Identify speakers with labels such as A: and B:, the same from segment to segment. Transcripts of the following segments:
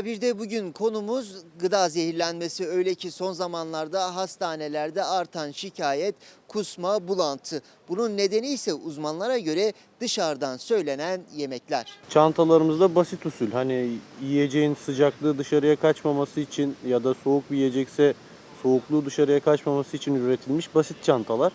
A: Muhabirde bugün konumuz gıda zehirlenmesi. Öyle ki son zamanlarda hastanelerde artan şikayet kusma, bulantı. Bunun nedeni ise uzmanlara göre dışarıdan söylenen yemekler.
B: Çantalarımızda basit usul hani yiyeceğin sıcaklığı dışarıya kaçmaması için ya da soğuk bir yiyecekse soğukluğu dışarıya kaçmaması için üretilmiş basit çantalar.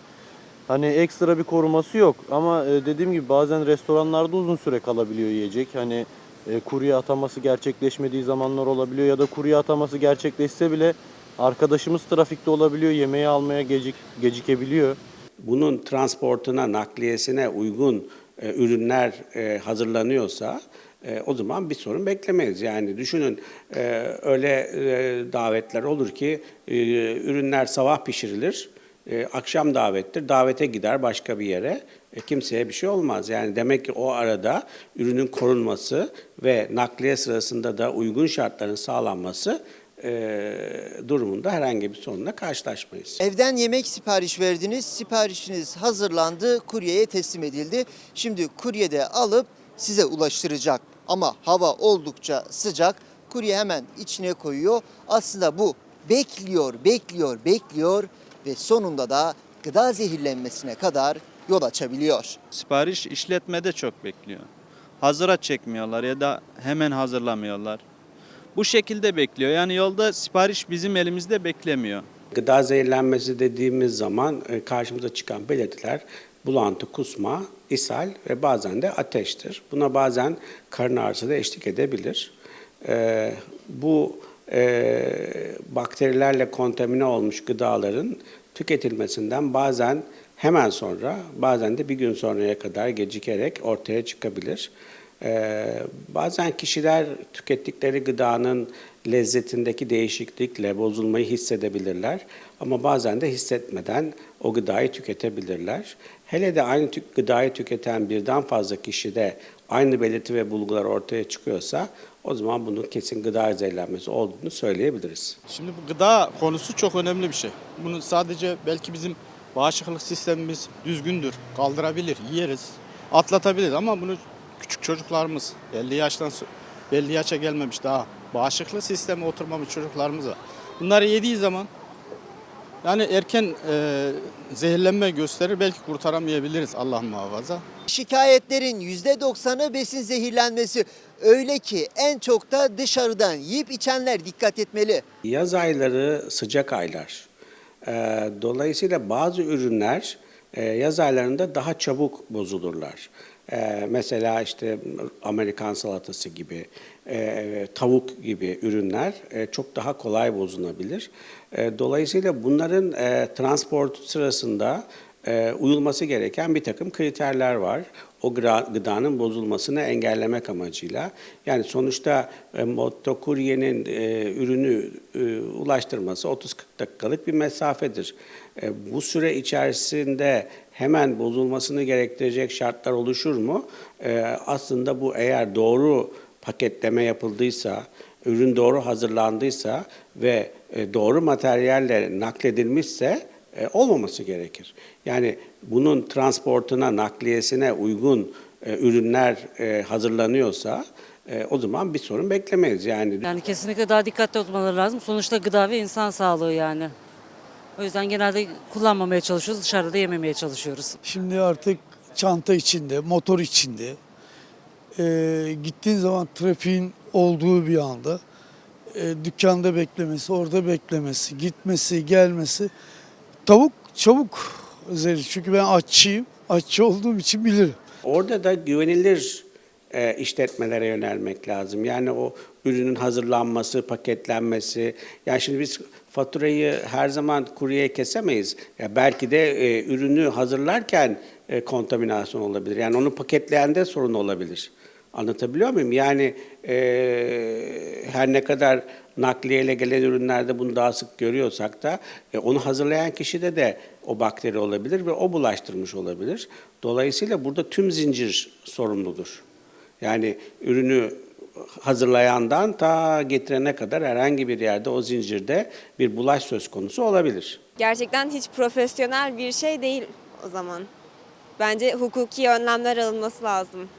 B: Hani ekstra bir koruması yok ama e, dediğim gibi bazen restoranlarda uzun süre kalabiliyor yiyecek. Hani e, kurye ataması gerçekleşmediği zamanlar olabiliyor ya da kurye ataması gerçekleşse bile arkadaşımız trafikte olabiliyor, yemeği almaya gecik, gecikebiliyor.
C: bunun transportuna, nakliyesine uygun e, ürünler e, hazırlanıyorsa e, o zaman bir sorun beklemeyiz. Yani düşünün e, öyle e, davetler olur ki e, ürünler sabah pişirilir, e, akşam davettir, davete gider başka bir yere. E, kimseye bir şey olmaz. Yani demek ki o arada ürünün korunması ve nakliye sırasında da uygun şartların sağlanması e, durumunda herhangi bir sorunla karşılaşmayız.
A: Evden yemek sipariş verdiniz, siparişiniz hazırlandı, kuryeye teslim edildi. Şimdi kurye de alıp size ulaştıracak. Ama hava oldukça sıcak, kurye hemen içine koyuyor. Aslında bu bekliyor, bekliyor, bekliyor ve sonunda da gıda zehirlenmesine kadar yol açabiliyor.
D: Sipariş işletmede çok bekliyor. Hazıra çekmiyorlar ya da hemen hazırlamıyorlar. Bu şekilde bekliyor. Yani yolda sipariş bizim elimizde beklemiyor.
C: Gıda zehirlenmesi dediğimiz zaman e, karşımıza çıkan belirtiler bulantı, kusma, ishal ve bazen de ateştir. Buna bazen karın ağrısı da eşlik edebilir. E, bu e, bakterilerle kontamine olmuş gıdaların tüketilmesinden bazen hemen sonra, bazen de bir gün sonraya kadar gecikerek ortaya çıkabilir. Ee, bazen kişiler tükettikleri gıdanın lezzetindeki değişiklikle bozulmayı hissedebilirler ama bazen de hissetmeden o gıdayı tüketebilirler. Hele de aynı tü- gıdayı tüketen birden fazla kişide aynı belirti ve bulgular ortaya çıkıyorsa o zaman bunun kesin gıda zehirlenmesi olduğunu söyleyebiliriz.
E: Şimdi bu gıda konusu çok önemli bir şey. Bunu sadece belki bizim bağışıklık sistemimiz düzgündür, kaldırabilir, yeriz, atlatabiliriz ama bunu küçük çocuklarımız, belli yaştan so- belli yaşa gelmemiş daha bağışıklık sistemi oturmamış çocuklarımız var. Bunları yediği zaman yani erken e, zehirlenme gösterir belki kurtaramayabiliriz Allah muhafaza.
A: Şikayetlerin %90'ı besin zehirlenmesi. Öyle ki en çok da dışarıdan yiyip içenler dikkat etmeli.
C: Yaz ayları sıcak aylar. Ee, Dolayısıyla bazı ürünler e, yaz aylarında daha çabuk bozulurlar. Ee, Mesela işte Amerikan salatası gibi, e, tavuk gibi ürünler e, çok daha kolay bozulabilir. Dolayısıyla bunların transport sırasında e, uyulması gereken bir takım kriterler var. O gıdanın bozulmasını engellemek amacıyla. Yani sonuçta e, motokuryenin e, ürünü e, ulaştırması 30-40 dakikalık bir mesafedir. E, bu süre içerisinde hemen bozulmasını gerektirecek şartlar oluşur mu? E, aslında bu eğer doğru paketleme yapıldıysa, ürün doğru hazırlandıysa ve e, doğru materyalle nakledilmişse e, olmaması gerekir. Yani bunun transportuna, nakliyesine uygun e, ürünler e, hazırlanıyorsa e, o zaman bir sorun beklemeyiz. Yani
F: Yani kesinlikle daha dikkatli olmaları lazım. Sonuçta gıda ve insan sağlığı yani. O yüzden genelde kullanmamaya çalışıyoruz, dışarıda yememeye çalışıyoruz.
G: Şimdi artık çanta içinde, motor içinde. Ee, gittiğin zaman trafiğin olduğu bir anda e, dükkanda beklemesi, orada beklemesi, gitmesi, gelmesi. Tavuk çabuk zehirli. Çünkü ben aççıyım. Aççı olduğum için bilirim.
C: Orada da güvenilir e, işletmelere yönelmek lazım. Yani o ürünün hazırlanması, paketlenmesi. Yani şimdi biz faturayı her zaman kuryeye kesemeyiz. Ya belki de e, ürünü hazırlarken e, kontaminasyon olabilir. Yani onu paketleyende sorun olabilir. Anlatabiliyor muyum? Yani e, her ne kadar nakliyeyle gelen ürünlerde bunu daha sık görüyorsak da e, onu hazırlayan kişide de o bakteri olabilir ve o bulaştırmış olabilir. Dolayısıyla burada tüm zincir sorumludur. Yani ürünü hazırlayandan ta getirene kadar herhangi bir yerde o zincirde bir bulaş söz konusu olabilir.
H: Gerçekten hiç profesyonel bir şey değil o zaman. Bence hukuki önlemler alınması lazım.